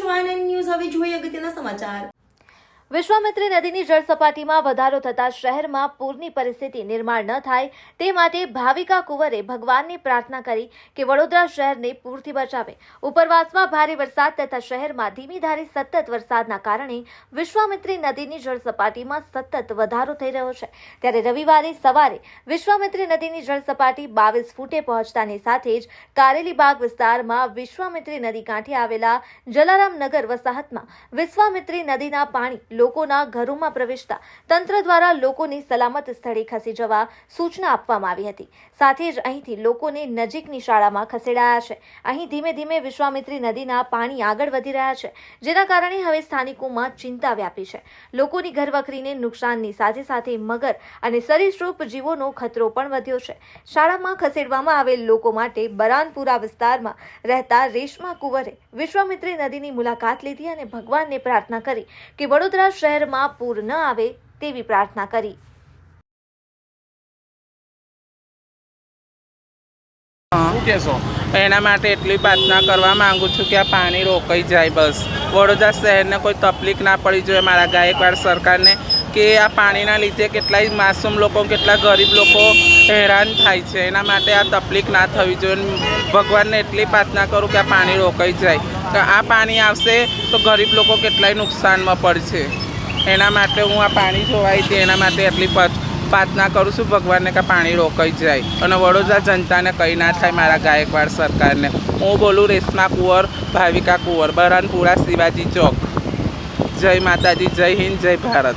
છો આનંદ ન્યૂઝ. હવે જોઈએ અગત્યના સમાચાર. વિશ્વામિત્રી નદીની જળ સપાટીમાં વધારો થતા શહેરમાં પૂરની પરિસ્થિતિ નિર્માણ ન થાય તે માટે ભાવિકા કુંવરે ભગવાનની પ્રાર્થના કરી કે વડોદરા શહેરને પૂરથી બચાવે. ઉપરવાસમાં ભારે વરસાદ તથા શહેરમાં ધીમી ધારે સતત વરસાદના કારણે વિશ્વામિત્રી નદીની જળ સપાટીમાં સતત વધારો થઈ રહ્યો છે. ત્યારે રવિવારે સવારે વિશ્વામિત્રી નદીની જળ સપાટી બાવીસ ફૂટે પહોંચતાની સાથે જ કારેલી બાગ વિસ્તારમાં વિશ્વામિત્રી નદી કાંઠે આવેલા જલારામ નગર વસાહતમાં વિશ્વામિત્રી નદીના પાણી લોકોના ઘરોમાં પ્રવેશતા તંત્ર દ્વારા લોકોને સલામત સ્થળે ખસી જવા સૂચના આપવામાં આવી હતી. સાથે જ અહીંથી લોકોને નજીકની શાળામાં ખસેડાયા છે. અહીં ધીમે ધીમે વિશ્વામિત્રી નદીના પાણી આગળ વધી રહ્યા છે, જેના કારણે હવે સ્થાનિકોમાં ચિંતા વ્યાપી છે. લોકોની ઘરવખરીને નુકસાનની સાથે સાથે મગર અને સરીસૃપ જીવોનો ખતરો પણ વધ્યો છે. શાળામાં ખસેડવામાં આવેલ લોકો માટે બરાનપુરા વિસ્તારમાં રહેતા રેશમા કુંવરે વિશ્વામિત્રી નદીની મુલાકાત લીધી અને ભગવાનને પ્રાર્થના કરી કે વડોદરા શહેરમાં પૂર ન આવે તેવી પ્રાર્થના કરી. એના માટે એટલી પ્રાર્થના કરવા માંગુ છું કે આ પાણી રોકાઈ જાય બસ. વડોદરા શહેરને કોઈ તકલીફ ના પડી જોઈએ. મારા ગાયકવાડ સરકારને કે આ પાણીના લીધે કેટલાય માસૂમ લોકો કેટલા ગરીબ લોકો હેરાન થાય છે. એના માટે આ તકલીફ ના થવી જોઈએ. ભગવાનને એટલી પ્રાર્થના કરું કે આ પાણી રોકાઈ જાય. તો આ પાણી આવશે તો ગરીબ લોકો કેટલાય નુકસાનમાં પડશે. એના માટે હું આ પાણી જોવાય છે. એના માટે એટલી પ્રાર્થ- પ્રાર્થના કરું છું ભગવાનને કે પાણી રોકાઈ જાય. અને વડોદરા જનતાને કંઈ ના થાય મારા ગાયકવાડ સરકારને. હું બોલું રેશમા કુંવર, ભાવિકા કુંવર બરાનપુરા શિવાજી ચોક. જય માતાજી, જય હિન્દ, જય ભારત.